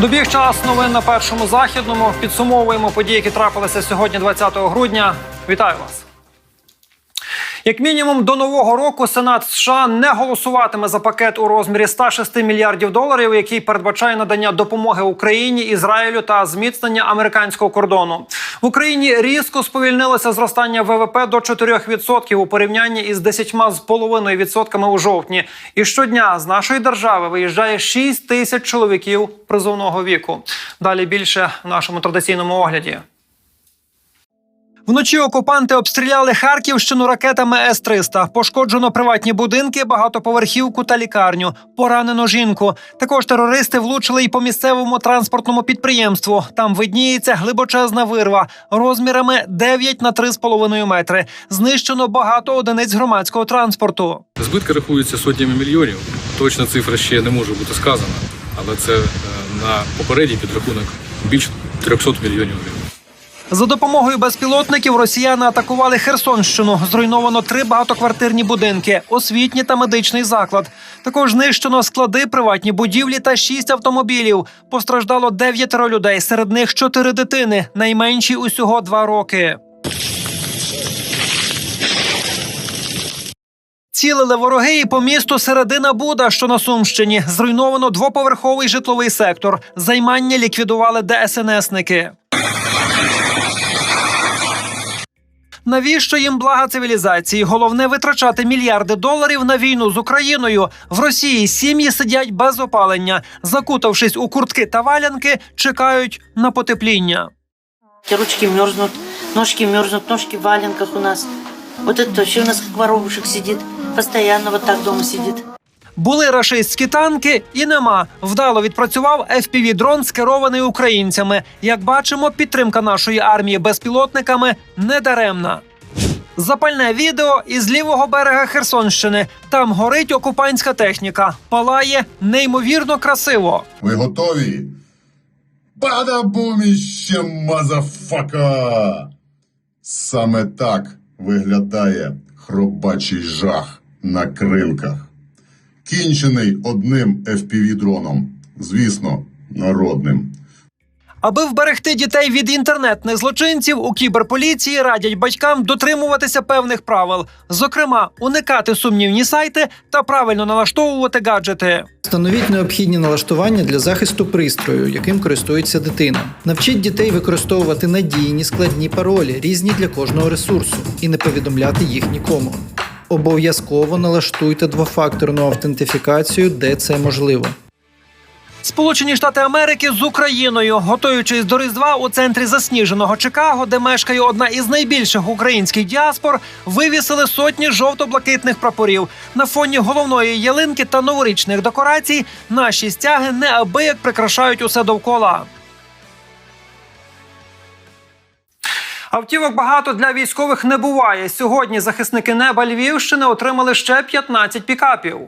Добіг час новин на першому західному. Підсумовуємо події, які трапилися сьогодні, 20 грудня. Вітаю вас. Як мінімум до нового року Сенат США не голосуватиме за пакет у розмірі 106 мільярдів доларів, який передбачає надання допомоги Україні, Ізраїлю та зміцнення американського кордону. В Україні різко сповільнилося зростання ВВП до 4% у порівнянні із 10,5% у жовтні. І щодня з нашої держави виїжджає 6 тисяч чоловіків призовного віку. Далі більше в нашому традиційному огляді. Вночі окупанти обстріляли Харківщину ракетами С-300. Пошкоджено приватні будинки, багатоповерхівку та лікарню. Поранено жінку. Також терористи влучили й по місцевому транспортному підприємству. Там видніється глибочезна вирва розмірами 9 на 3,5 метри. Знищено багато одиниць громадського транспорту. Збитки рахуються сотнями мільйонів. Точна цифра ще не може бути сказана, але це е, на попередній підрахунок більше 300 мільйонів гривень. За допомогою безпілотників росіяни атакували Херсонщину. Зруйновано три багатоквартирні будинки, освітній та медичний заклад. Також знищено склади, приватні будівлі та шість автомобілів. Постраждало дев'ятеро людей. Серед них чотири дитини, найменші усього два роки. Цілили вороги і по місту середина Буда, що на Сумщині. Зруйновано двоповерховий житловий сектор. Займання ліквідували ДСНСники. Навіщо їм блага цивілізації? Головне витрачати мільярди доларів на війну з Україною. В Росії сім'ї сидять без опалення, закутавшись у куртки та валянки, чекають на потепління. Ручки мерзнуть, ножки мерзнуть, ножки в валенках у нас. Вот это все у нас как воробушек сидит. Постоянно вот так дома сидит. Були рашистські танки і нема. Вдало відпрацював fpv дрон скерований українцями. Як бачимо, підтримка нашої армії безпілотниками недаремна. Запальне відео із лівого берега Херсонщини. Там горить окупантська техніка. Палає неймовірно красиво. Ви готові? Бадабуміще, мазафака! Саме так виглядає хробачий жах на крилках. Кінчений одним FPV-дроном, звісно, народним. Аби вберегти дітей від інтернетних злочинців, у кіберполіції радять батькам дотримуватися певних правил, зокрема, уникати сумнівні сайти та правильно налаштовувати гаджети. Встановіть необхідні налаштування для захисту пристрою, яким користується дитина. Навчіть дітей використовувати надійні складні паролі, різні для кожного ресурсу, і не повідомляти їх нікому. Обов'язково налаштуйте двофакторну автентифікацію, де це можливо. Сполучені Штати Америки з Україною, готуючись до Різдва у центрі засніженого Чикаго, де мешкає одна із найбільших українських діаспор, вивісили сотні жовто-блакитних прапорів. На фоні головної ялинки та новорічних декорацій наші стяги неабияк прикрашають усе довкола. Автівок багато для військових не буває. Сьогодні захисники неба Львівщини отримали ще 15 пікапів.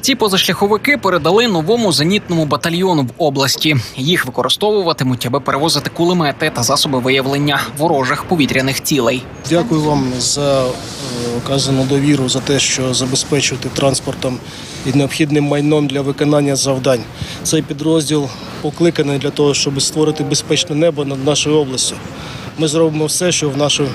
Ці позашляховики передали новому зенітному батальйону в області. Їх використовуватимуть, аби перевозити кулемети та засоби виявлення ворожих повітряних цілей. Дякую вам за е, оказану довіру, за те, що забезпечуєте транспортом і необхідним майном для виконання завдань. Цей підрозділ покликаний для того, щоб створити безпечне небо над нашою областю. Ми зробимо все, що в наших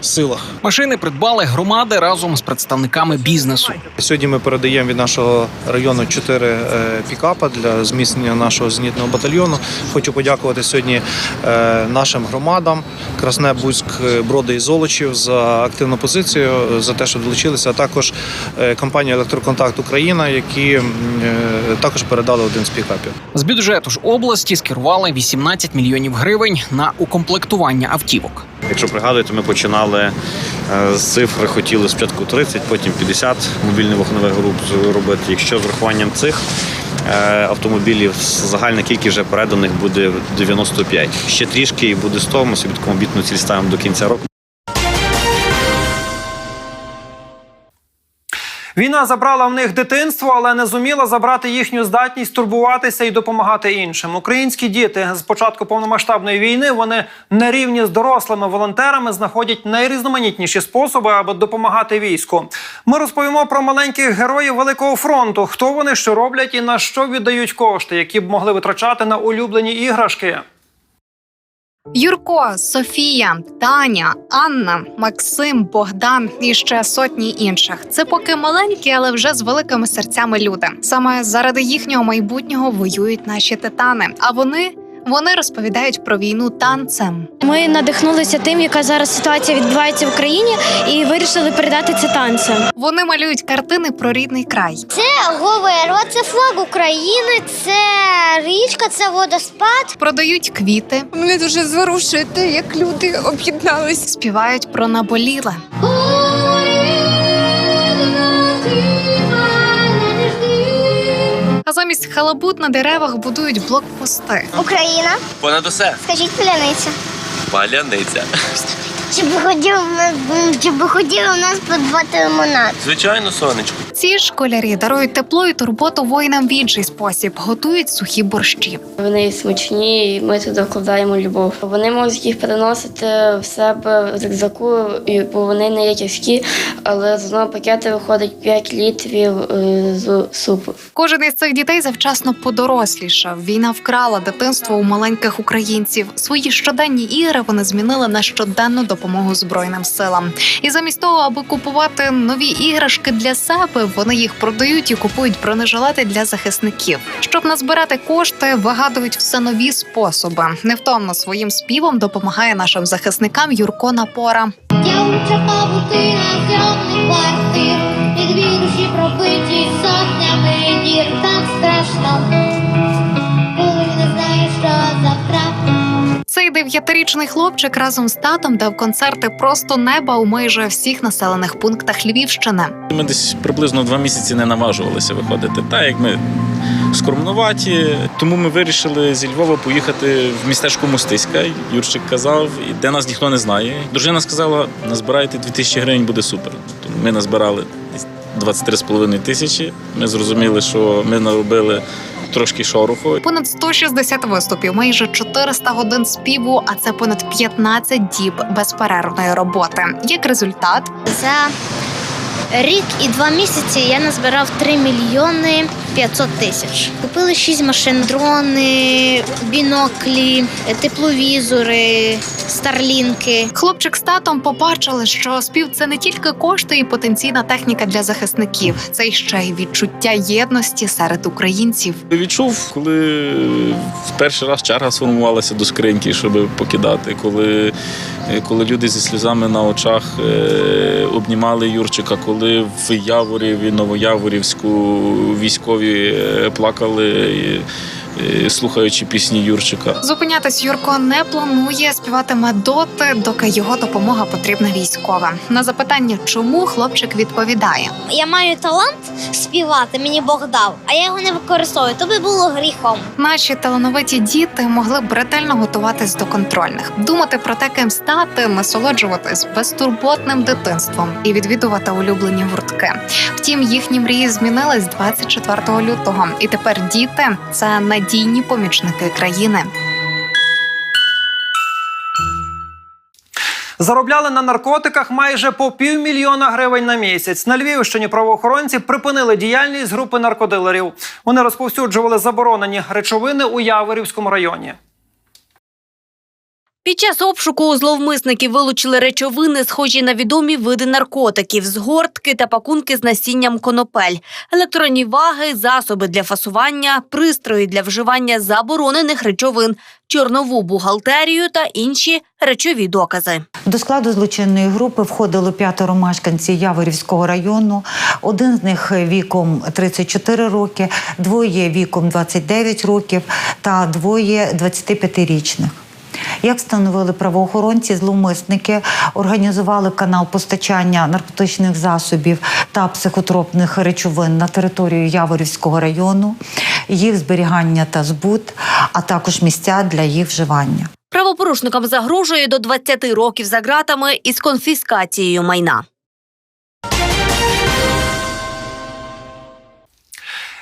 силах. Машини придбали громади разом з представниками бізнесу. Сьогодні ми передаємо від нашого району чотири е, пікапа для зміцнення нашого зенітного батальйону. Хочу подякувати сьогодні е, нашим громадам Красне, Буцьк, Броди і Золочів за активну позицію, е, за те, що долучилися, а також е, компанія Електроконтакт Україна, які е, також передали один з пікапів. З бюджету ж області скерували 18 мільйонів гривень на укомплектування автівок. Якщо пригадуєте, ми починали е, з цифри, хотіли спочатку 30, потім 50 мобільних вогневих груп робити. Якщо з врахуванням цих е, автомобілів загальна кількість вже переданих буде 95. Ще трішки і буде 100, Ми собі таку обітну ціль ставимо до кінця року. Війна забрала в них дитинство, але не зуміла забрати їхню здатність турбуватися і допомагати іншим. Українські діти з початку повномасштабної війни вони на рівні з дорослими волонтерами знаходять найрізноманітніші способи, аби допомагати війську. Ми розповімо про маленьких героїв Великого фронту, хто вони що роблять і на що віддають кошти, які б могли витрачати на улюблені іграшки. Юрко, Софія, Таня, Анна, Максим, Богдан і ще сотні інших. Це поки маленькі, але вже з великими серцями люди. Саме заради їхнього майбутнього воюють наші титани. А вони. Вони розповідають про війну танцем. Ми надихнулися тим, яка зараз ситуація відбувається в Україні, і вирішили передати це танцем. Вони малюють картини про рідний край. Це Говеро, це флаг України, це річка, це водоспад. Продають квіти, Мене дуже зворушує те, як люди об'єднались. співають про наболіле. А замість халабут на деревах будують блокпости. Україна, Понад усе скажіть паляниця. паляниця. Чи б хотів, чи б хотіли у нас подбати лимонад? Звичайно, сонечко. Ці школярі дарують тепло і турботу воїнам в інший спосіб, готують сухі борщі. Вони смачні, і ми туди вкладаємо любов. Вони можуть їх переносити в себе в рюкзаку, бо вони не є але з одного пакету виходить 5 літрів е, з супу. Кожен із цих дітей завчасно подорослішав. Війна вкрала дитинство у маленьких українців. Свої щоденні ігри вони змінили на щоденну допомогу збройним силам. І замість того, аби купувати нові іграшки для себе, вони їх продають і купують бронежилети для захисників. Щоб назбирати кошти, вигадують все нові способи. Невтомно своїм співом допомагає нашим захисникам Юрко Напора. Я вичерпав бутина зйомних квартир, від вірусі пробиті сотнями Цей дев'ятирічний хлопчик разом з татом дав концерти просто неба у майже всіх населених пунктах Львівщини. Ми десь приблизно два місяці не наважувалися виходити. Так як ми скромнуваті, тому ми вирішили зі Львова поїхати в містечко Мостиська. Юрчик казав, і де нас ніхто не знає. Дружина сказала: назбирайте 2000 гривень, буде супер. Тому ми назбирали десь 23,5 тисячі. Ми зрозуміли, що ми наробили трошки шороху. Понад 160 виступів, майже 400 годин співу, а це понад 15 діб безперервної роботи. Як результат, За рік і два місяці я назбирав 3 мільйони 500 тисяч. Купили 6 машин, дрони, біноклі, тепловізори, старлінки. хлопчик з татом побачили, що спів це не тільки кошти і потенційна техніка для захисників, це ще й відчуття єдності серед українців. Відчув, коли в перший раз черга сформувалася до скриньки, щоб покидати. Коли, коли люди зі сльозами на очах е, обнімали Юрчика, коли в Яворів і Новояворівську військові е, плакали. Е, Слухаючи пісні Юрчика, Зупинятись Юрко не планує, співатиме доти, доки його допомога потрібна військова. На запитання, чому хлопчик відповідає: Я маю талант співати, мені Бог дав, а я його не використовую. То би було гріхом. Наші талановиті діти могли б ретельно готуватись до контрольних, думати про те, ким стати, насолоджуватись безтурботним дитинством і відвідувати улюблені гуртки. Втім, їхні мрії змінились 24 лютого, і тепер діти це надійні помічники країни. Заробляли на наркотиках майже по півмільйона гривень на місяць. На Львівщині правоохоронці припинили діяльність групи наркодилерів. Вони розповсюджували заборонені речовини у Яворівському районі. Під час обшуку зловмисники вилучили речовини, схожі на відомі види наркотиків, згортки та пакунки з насінням конопель, електронні ваги, засоби для фасування, пристрої для вживання заборонених речовин, чорнову бухгалтерію та інші речові докази. До складу злочинної групи входило п'ятеро мешканців Яворівського району. Один з них віком 34 роки, двоє віком 29 років та двоє 25-річних. Як встановили правоохоронці, зловмисники організували канал постачання наркотичних засобів та психотропних речовин на територію Яворівського району, їх зберігання та збут, а також місця для їх вживання. Правопорушникам загрожує до 20 років за ґратами із конфіскацією майна.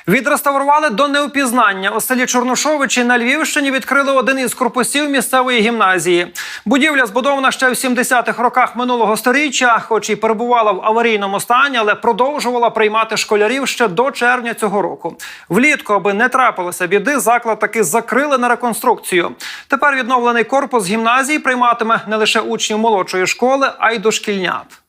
Відреставрували до неупізнання. У селі Чорношовичі на Львівщині відкрили один із корпусів місцевої гімназії. Будівля збудована ще в 70-х роках минулого сторіччя, хоч і перебувала в аварійному стані, але продовжувала приймати школярів ще до червня цього року. Влітку, аби не трапилося біди, заклад таки закрили на реконструкцію. Тепер відновлений корпус гімназії прийматиме не лише учнів молодшої школи, а й дошкільнят.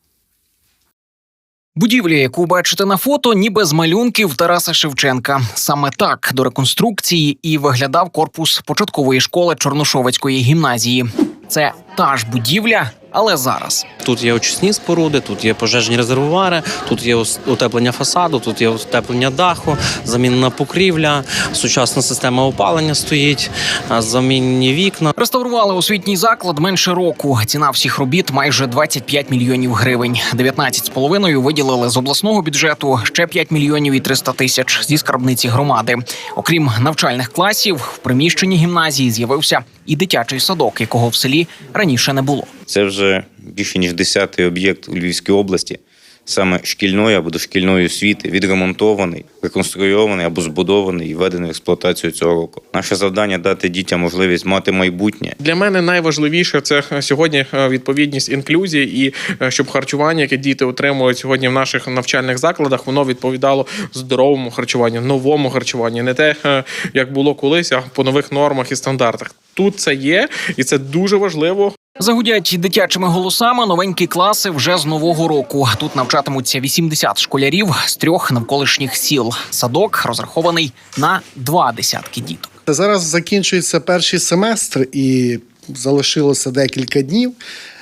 Будівля, яку бачите на фото, ніби з малюнків Тараса Шевченка. Саме так до реконструкції і виглядав корпус початкової школи Чорношовецької гімназії. Це та ж будівля, але зараз. Тут є очисні споруди, тут є пожежні резервуари, тут є утеплення фасаду, тут є утеплення даху, замінена покрівля, сучасна система опалення стоїть, замінні вікна. Реставрували освітній заклад менше року. Ціна всіх робіт майже 25 мільйонів гривень. 19 з половиною виділили з обласного бюджету, ще 5 мільйонів і 300 тисяч зі скарбниці громади. Окрім навчальних класів, в приміщенні гімназії з'явився і дитячий садок, якого в селі раніше не було. Це вже більше ніж десятий об'єкт у Львівській області, саме шкільної або дошкільної освіти, відремонтований, реконструйований або збудований і введений в експлуатацію цього року. Наше завдання дати дітям можливість мати майбутнє. Для мене найважливіше це сьогодні е, відповідність інклюзії, і е, щоб харчування, яке діти отримують сьогодні в наших навчальних закладах, воно відповідало здоровому харчуванню, новому харчуванню, не те, е, як було колись, а по нових нормах і стандартах. Тут це є, і це дуже важливо. Загудять дитячими голосами новенькі класи вже з нового року. Тут навчатимуться 80 школярів з трьох навколишніх сіл. Садок розрахований на два десятки діток. Зараз закінчується перший семестр і залишилося декілька днів.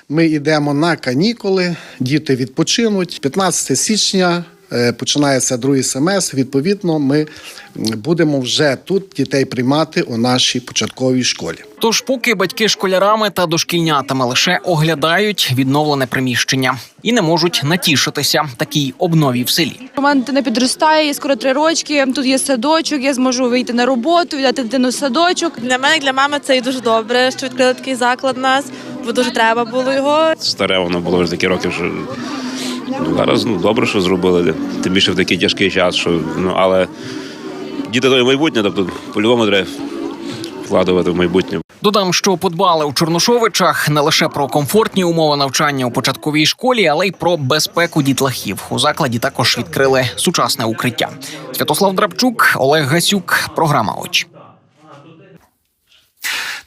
Ми йдемо на канікули, діти відпочинуть. 15 січня починається другий семестр. Відповідно, ми будемо вже тут дітей приймати у нашій початковій школі. Тож, поки батьки школярами та дошкільнятами лише оглядають відновлене приміщення і не можуть натішитися такій обнові в селі. У мене дитина підростає, скоро три рочки. Тут є садочок, я зможу вийти на роботу, віддати дитину в садочок. Для мене, для мами це і дуже добре, що відкрили такий заклад у нас, бо дуже треба було його. Старе воно було вже такі роки, що зараз ну, добре, що зробили. Тим більше в такий тяжкий час, що ну але діти то і майбутнє, тобто по-любому треба вкладувати в майбутнє. Додам, що подбали у Чорношовичах не лише про комфортні умови навчання у початковій школі, але й про безпеку дітлахів. У закладі також відкрили сучасне укриття. Святослав Драбчук, Олег Гасюк, програма Очі.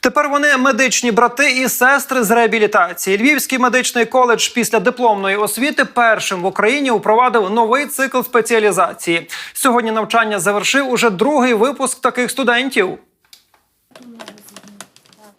Тепер вони медичні брати і сестри з реабілітації. Львівський медичний коледж після дипломної освіти першим в Україні упровадив новий цикл спеціалізації. Сьогодні навчання завершив уже другий випуск таких студентів.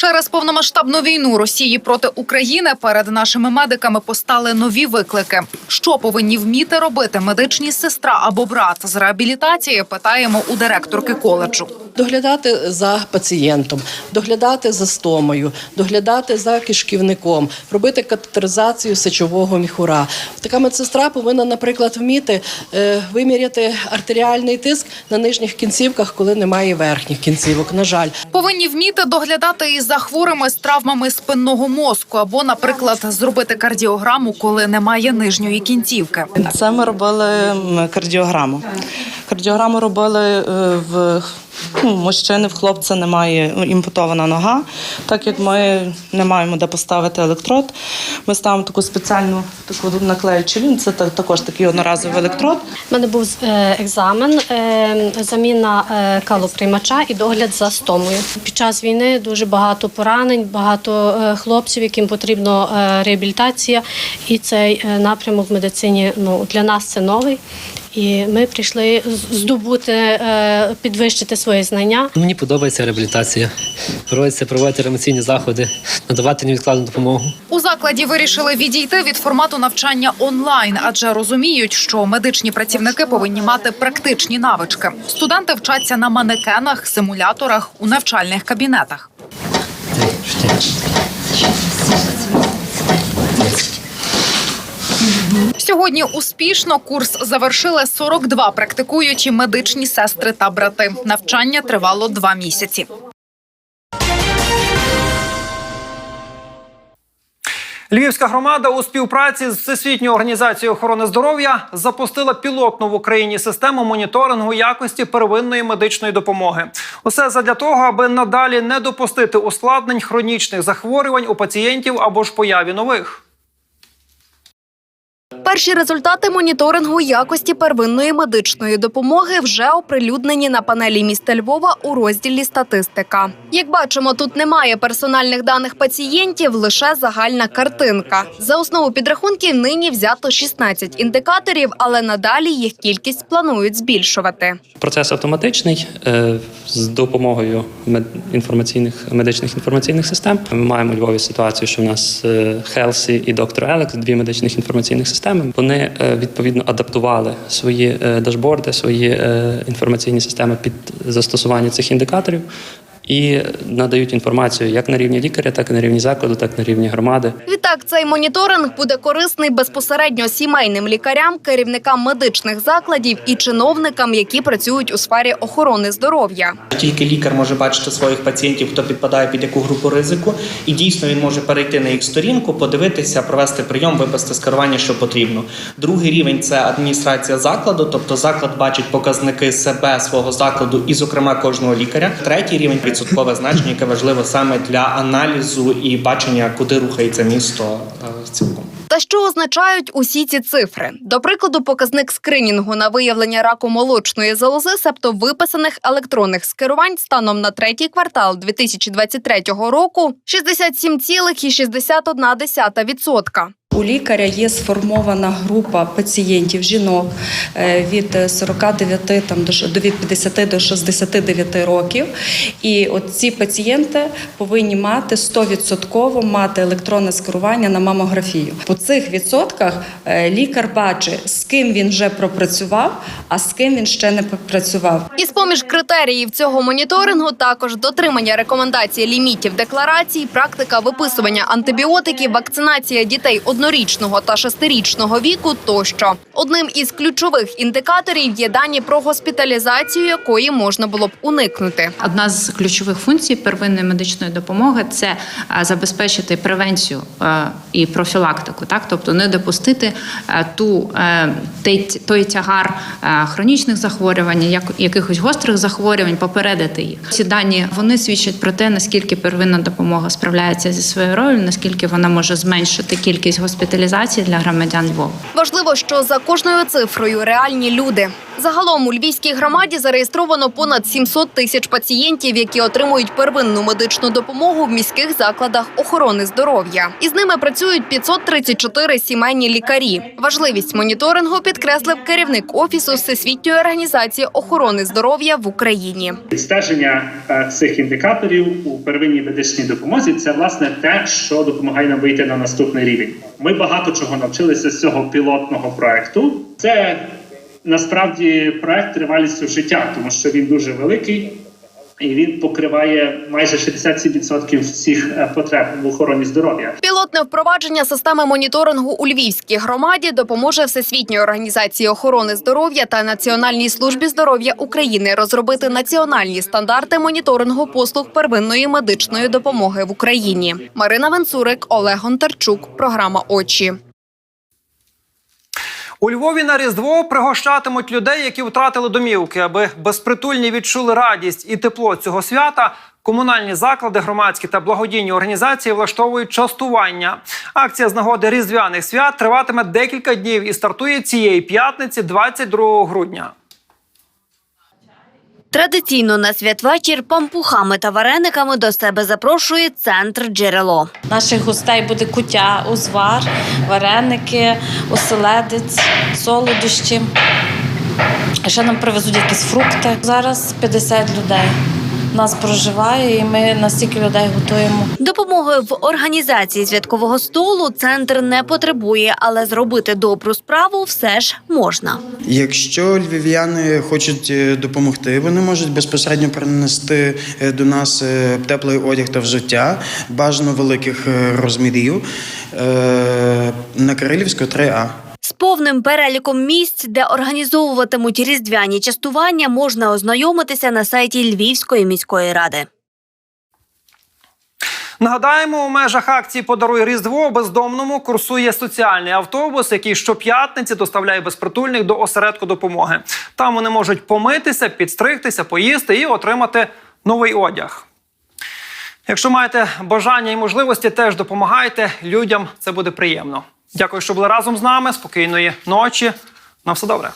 Через повномасштабну війну Росії проти України перед нашими медиками постали нові виклики. Що повинні вміти робити медичні сестра або брат з реабілітації? Питаємо у директорки коледжу. доглядати за пацієнтом, доглядати за стомою, доглядати за кишківником, робити катетеризацію сечового міхура. Така медсестра повинна, наприклад, вміти е, виміряти артеріальний тиск на нижніх кінцівках, коли немає верхніх кінцівок. На жаль, Повинні вміти доглядати і за хворими з травмами спинного мозку, або, наприклад, зробити кардіограму, коли немає нижньої кінцівки. Це ми робили кардіограму. Кардіограму робили е, в ну, мужчини, в хлопця немає ну, імпутована нога. Так як ми не маємо де поставити електрод, ми ставимо таку спеціальну таку наклеючу лінію. Це також такий одноразовий електрод. У мене був е, екзамен, е, заміна е, калоприймача і догляд за стомою. Під час війни дуже багато поранень, багато хлопців, яким потрібна реабілітація. І цей напрямок в медицині ну, для нас це новий. І ми прийшли здобути, е, підвищити свої знання. Мені подобається реабілітація. Проводиться проводити ремонційні заходи, надавати невідкладну допомогу. У закладі вирішили відійти від формату навчання онлайн, адже розуміють, що медичні працівники повинні мати практичні навички. Студенти вчаться на манекенах, симуляторах у навчальних кабінетах. Сьогодні успішно курс завершили 42 практикуючі медичні сестри та брати. Навчання тривало два місяці. Львівська громада у співпраці з Всесвітньою організацією охорони здоров'я запустила пілотну в Україні систему моніторингу якості первинної медичної допомоги. Усе задля того, аби надалі не допустити ускладнень хронічних захворювань у пацієнтів або ж появі нових. Перші результати моніторингу якості первинної медичної допомоги вже оприлюднені на панелі міста Львова у розділі Статистика. Як бачимо, тут немає персональних даних пацієнтів, лише загальна картинка. За основу підрахунків нині взято 16 індикаторів, але надалі їх кількість планують збільшувати. Процес автоматичний е, з допомогою інформаційних медичних інформаційних систем. Ми маємо у Львові ситуацію, що в нас е, Хелсі і доктор Елекс, дві медичних інформаційних системи. Вони е, відповідно адаптували свої е, дашборди, свої е, інформаційні системи під застосування цих індикаторів. І надають інформацію як на рівні лікаря, так і на рівні закладу, так і на рівні громади. Відтак, цей моніторинг буде корисний безпосередньо сімейним лікарям, керівникам медичних закладів і чиновникам, які працюють у сфері охорони здоров'я. Тільки лікар може бачити своїх пацієнтів, хто підпадає під яку групу ризику, і дійсно він може перейти на їх сторінку, подивитися, провести прийом, виписати скерування, що потрібно. Другий рівень це адміністрація закладу, тобто заклад бачить показники себе, свого закладу і, зокрема, кожного лікаря. Третій рівень відсоткове значення, яке важливо саме для аналізу і бачення, куди рухається місто е, цілком. Та що означають усі ці цифри? До прикладу, показник скринінгу на виявлення раку молочної залози, себто виписаних електронних скерувань станом на третій квартал 2023 року 67,61%. У лікаря є сформована група пацієнтів жінок е, від 49 там до від 50 до 69 років. І от ці пацієнти повинні мати 100% мати електронне скерування на мамографію. По цих відсотках е, лікар бачить, з ким він вже пропрацював, а з ким він ще не пропрацював. Із поміж критеріїв цього моніторингу також дотримання рекомендацій лімітів декларацій, практика виписування антибіотиків, вакцинація дітей однорічного та шестирічного віку тощо. Одним із ключових індикаторів є дані про госпіталізацію, якої можна було б уникнути. Одна з ключових функцій первинної медичної допомоги це е, забезпечити превенцію е, і профілактику, так тобто не допустити е, ту той- тягар хронічних захворювань, як якихось гострих захворювань, попередити їх. Ці дані вони свідчать про те, наскільки первинна допомога справляється зі своєю ролью, наскільки вона може зменшити кількість госпіталізацій для громадян Львова. Важливо, що за кожною цифрою реальні люди. Загалом у львівській громаді зареєстровано понад 700 тисяч пацієнтів, які отримують первинну медичну допомогу в міських закладах охорони здоров'я. Із ними працюють 534 сімейні лікарі. Важливість моніторингу підкреслив керівник офісу Всесвітньої організації охорони здоров'я в Україні. Відстеження е, цих індикаторів у первинній медичній допомозі це власне те, що допомагає нам вийти на наступний рівень. Ми багато чого навчилися з цього пілотного проекту. Це насправді проект тривалістю життя, тому що він дуже великий. І він покриває майже 67% всіх е, потреб в охороні здоров'я. Пілотне впровадження системи моніторингу у Львівській громаді допоможе Всесвітньої організації охорони здоров'я та Національній службі здоров'я України розробити національні стандарти моніторингу послуг первинної медичної допомоги в Україні. Марина Венцурик, Олег Гонтарчук. Програма Очі. У Львові на Різдво пригощатимуть людей, які втратили домівки, аби безпритульні відчули радість і тепло цього свята. Комунальні заклади, громадські та благодійні організації влаштовують частування. Акція з нагоди різдвяних свят триватиме декілька днів і стартує цієї п'ятниці, 22 грудня. Традиційно на святвечір пампухами та варениками до себе запрошує центр джерело. Наших гостей буде куття, узвар, вареники, оселедець, солодощі. Ще нам привезуть якісь фрукти. Зараз 50 людей. Нас проживає, і ми настільки людей готуємо. Допомоги в організації святкового столу центр не потребує, але зробити добру справу все ж можна. Якщо львів'яни хочуть е, допомогти, вони можуть безпосередньо принести е, до нас е, теплий одяг та взуття, бажано великих розмірів на Кирилівську 3А. З повним переліком місць, де організовуватимуть різдвяні частування, можна ознайомитися на сайті Львівської міської ради. Нагадаємо, у межах акції Подаруй Різдво бездомному курсує соціальний автобус, який щоп'ятниці доставляє безпритульних до осередку допомоги. Там вони можуть помитися, підстригтися, поїсти і отримати новий одяг. Якщо маєте бажання і можливості, теж допомагайте людям. Це буде приємно. Дякую, що були разом з нами. Спокійної ночі. На все добре.